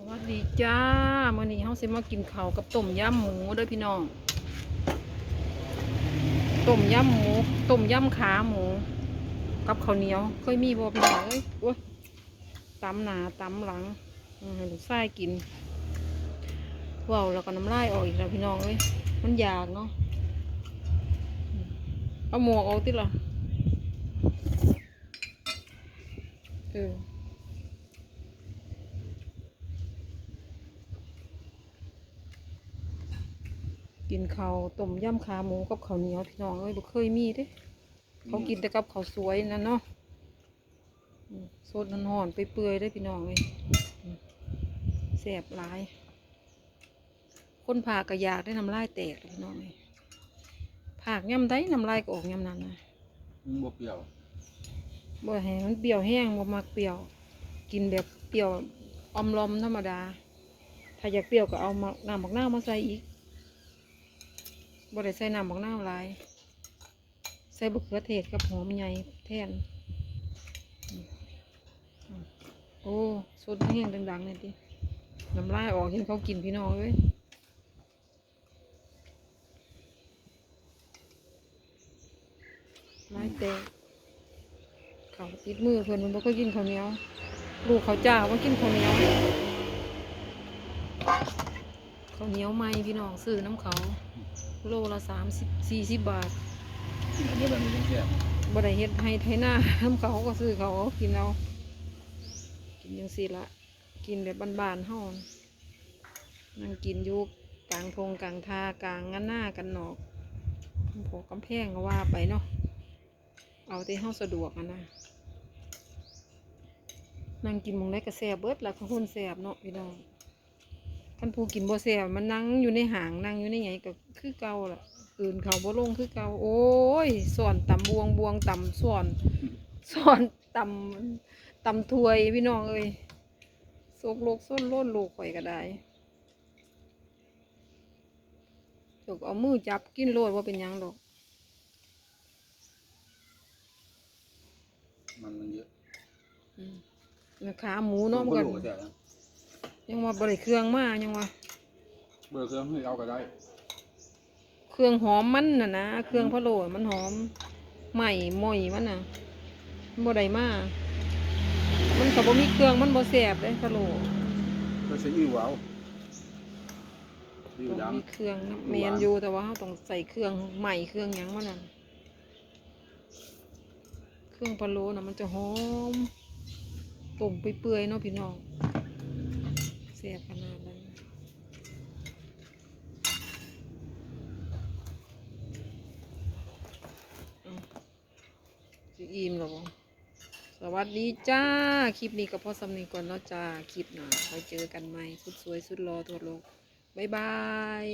สวัสดีจ้ามื้อนี้เฮาสิมากินข้าวกับต้มยำหมูเด้อพี่น้องต้มยำหมูต้มยำขาหมู กับข้าวเหนียวเคยมีบ่พี่น้องเอ้ยโอ้ยตำหนาตำหลังอืมให้ลูกชายกินว้าวแล้วก็น้ำลายออกอีกแล้วพี่น้องเอ้ยมันอยากเนาะเอาหมวกออกติละเออ กินข้าวต้มยำขาหมูกับข้าวเหนียวพี่น้องเอ้ยบ่เคยมีเด้เขากินแต่กับข้าวสวยนั่นเนาะอืมสดนันหอนไปเปื่อยๆได้อพี่น้องเลยอืมแสบหลาย คนผ่ากระยากได้น้ำลายแตกเลยพี่น้องเลยผากย่ำได้น้ำลายก็ออกย่ำนั้นนะมันบ่เปรี้ยวบ่ให้มันเปรี้ยวแห้งบ่มักเปรี้ยว กินแบบเปรี้ยวอมลอมธรรมดา ถ้าอยากเปรี้ยวก็เอามาน้ำบักนาวมาใส่อีก บดใส่น้ำบักนาวหลาย ใส่บะเขือเทศกับหอมใหญ่แทนอืมอืมโอ้สดแห้งดังๆเลยดิน้ำลายออกเห็นเขากินพี่น้องเว้ยลายแตกเขาติดมือเพื่อนมันบ่ก็กินข้าวเหนียว ลูกเขาจ้าว่ากินข้าวเหนียวข้าวเหนียวไหมพี่น้องซื้อน้ำเขา โลละสามสิบสี่สิบบาทกินอันนี้แบบนี้แซ่บบ่ได้เฮ็ดให้ไทหน้าทำเขาก็ซื้อเขาเอากินเอา กินยังสิละ กินแบบบ้านๆเฮานั่งกินอยู่กลางทงกลางทากลางงานหน้ากันนอกพอกำแพงก็ว่าไปเนาะ เอาที่เฮาสะดวกอะนะ นั่งกินหมองได้ก็แซ่บเบิดละคนแซ่บเนาะพี่น้อง ท่านผู้กินบ่แซ่บมันนั่งอยู่ในห่างนั่งอยู่ในไงก็คือเก่าล่ะอื่นเขาบ่ลงคือเก่าโอ้ยส่วนตำบวงบวงตำส่วนส่วนตำตำถวยพี่น้องเอ้ยโศกโลกส้นโล้นโลกข่อยก็ได้จกเอามือจับกินโลดว่าเป็นหยังดอก มันมันเยอะอืมแล้วขาหมูเนาะมันบ่ก็รู้ว่าแซ่บนะ ยังว่าบริเครื่องมายังว่าเบอร์เครื่องให้เอาก็ได้ เครื่องหอมมันน่ะนะเครื่องพะโล้มันหอมใหม่หม่อยมันน่ะมันบ่ได้มามันก็บ่มีเครื่องมันบ่แซ่บเด้พะโล้ก็ใช้อิ่วเอาอิ่วต้องดังมีเครื่องนะแมนอยู่แต่ว่าเราต้องใส่เครื่องใหม่เครื่องหยังมันน่ะเครื่องพะโล้น่ะมันจะหอมต้มไปเปื่อยๆเนาะพี่น้อง เสียขนาดนั้นจะอิ่มหรอสวัสดีจ้า คลิปนี้ก็พอสำนีก่อนเนาะจ้า คลิปหน้าไปเจอกันใหม่สุดสวยสุดรอทั่วโลก บ๊ายบาย